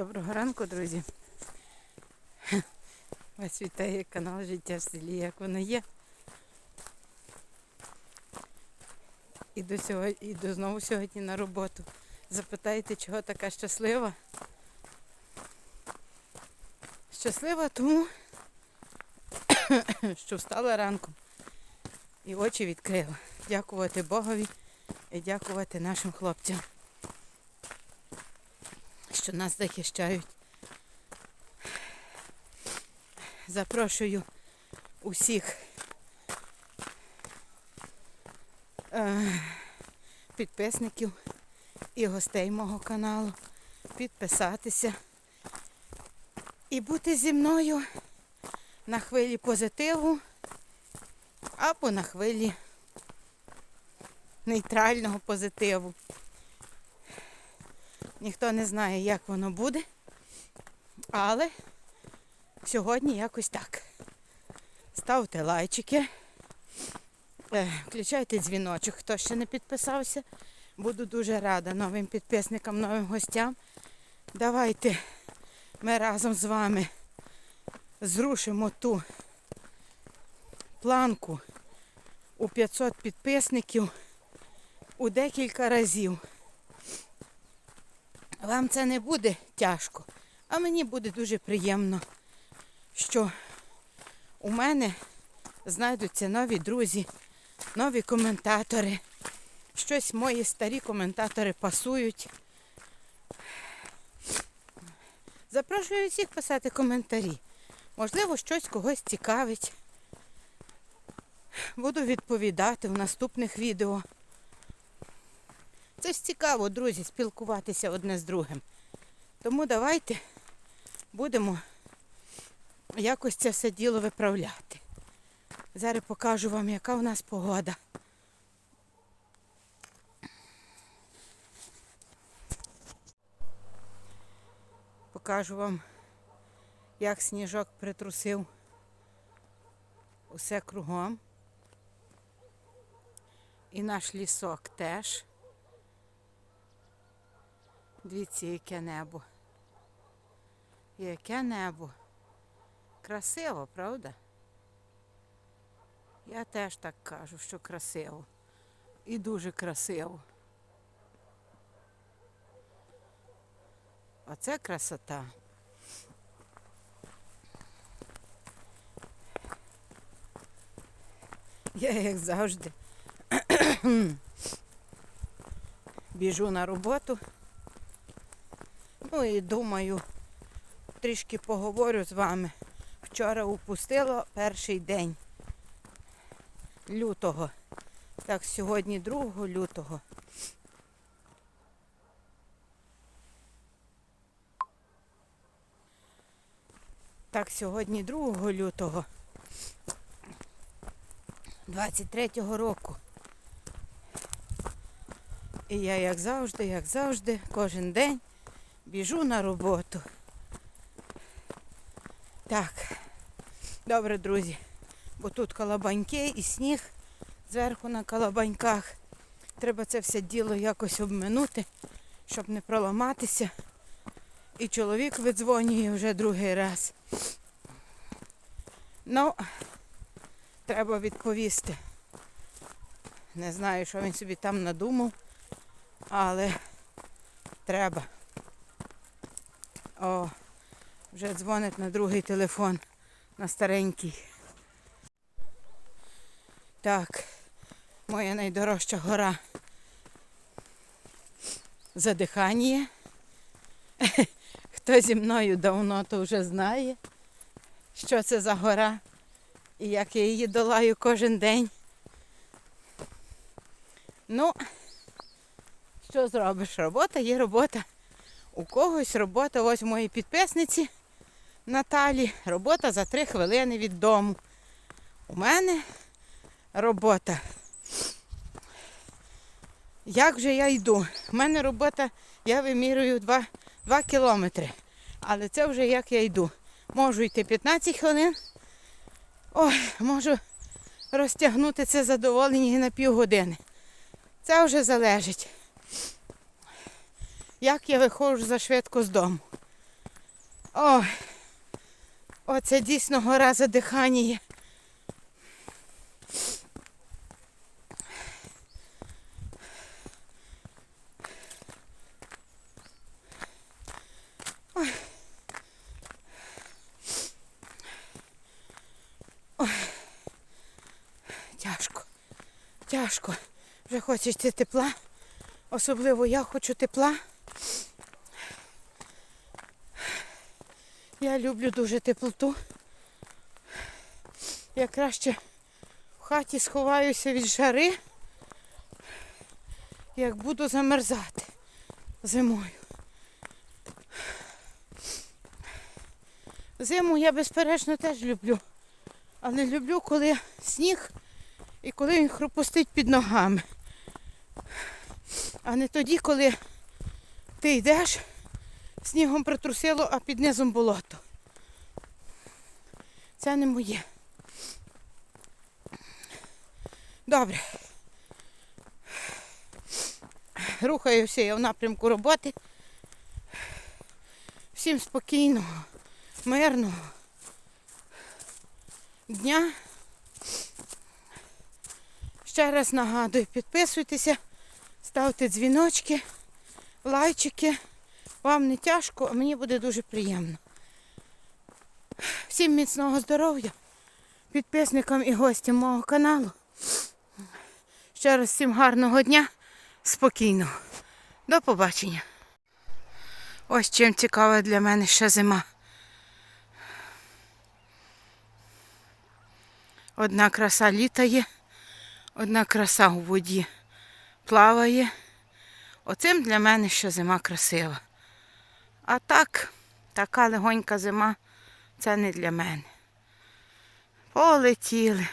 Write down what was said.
Доброго ранку, друзі. Вас вітає канал Життя в селі, як воно є. Іду, сьогодні, іду знову сьогодні на роботу. Запитаєте, чого така щаслива? Щаслива тому, що встала ранком і очі відкрила. Дякувати Богові і дякувати нашим хлопцям що нас захищають. Запрошую усіх е, підписників і гостей мого каналу підписатися і бути зі мною на хвилі позитиву або на хвилі нейтрального позитиву. Ніхто не знає, як воно буде. Але сьогодні якось так. Ставте лайчики, е, включайте дзвіночок, хто ще не підписався. Буду дуже рада новим підписникам, новим гостям. Давайте ми разом з вами зрушимо ту планку у 500 підписників у декілька разів. Вам це не буде тяжко, а мені буде дуже приємно, що у мене знайдуться нові друзі, нові коментатори. Щось мої старі коментатори пасують. Запрошую всіх писати коментарі. Можливо, щось когось цікавить. Буду відповідати в наступних відео. Це ж цікаво, друзі, спілкуватися одне з другим. Тому давайте будемо якось це все діло виправляти. Зараз покажу вам, яка у нас погода. Покажу вам, як сніжок притрусив усе кругом. І наш лісок теж. Дивіться, яке небо. Яке небо. Красиво, правда? Я теж так кажу, що красиво. І дуже красиво. Оце красота. Я, як завжди, біжу на роботу. Ну і думаю, трішки поговорю з вами. Вчора упустила перший день лютого. Так, сьогодні 2 лютого. Так, сьогодні 2 лютого 23-го року. І я, як завжди, як завжди, кожен день біжу на роботу. Так, добре, друзі, бо тут колобаньки і сніг зверху на колобаньках. Треба це все діло якось обминути, щоб не проламатися. І чоловік видзвонює вже другий раз. Ну, треба відповісти. Не знаю, що він собі там надумав, але треба. О, вже дзвонить на другий телефон, на старенький. Так, моя найдорожча гора. Задихання. Хто зі мною давно, то вже знає, що це за гора і як я її долаю кожен день. Ну, що зробиш? Робота є робота. У когось робота, ось моїй підписниці Наталі, робота за три хвилини від дому. У мене робота. Як же я йду? У мене робота, я вимірюю 2, 2 кілометри. Але це вже як я йду. Можу йти 15 хвилин. Ой, можу розтягнути це задоволення і на півгодини. Це вже залежить як я виходжу за швидко з дому. Ой, оце дійсно гора задихання. Тяжко, тяжко. Вже хочеться тепла. Особливо я хочу тепла. Я люблю дуже теплоту. Я краще в хаті сховаюся від жари, як буду замерзати зимою. Зиму я безперечно теж люблю. Але люблю, коли сніг і коли він хрупустить під ногами. А не тоді, коли ти йдеш, снігом притрусило, а під низом болото. Це не моє. Добре. Рухаюся я в напрямку роботи. Всім спокійного, мирного дня. Ще раз нагадую, підписуйтеся, ставте дзвіночки, лайчики. Вам не тяжко, а мені буде дуже приємно. Всім міцного здоров'я, підписникам і гостям мого каналу. Ще раз всім гарного дня, спокійного. До побачення. Ось чим цікава для мене ще зима. Одна краса літає, одна краса у воді плаває. Оцим для мене ще зима красива. А так, така легонька зима, це не для мене. Полетіли.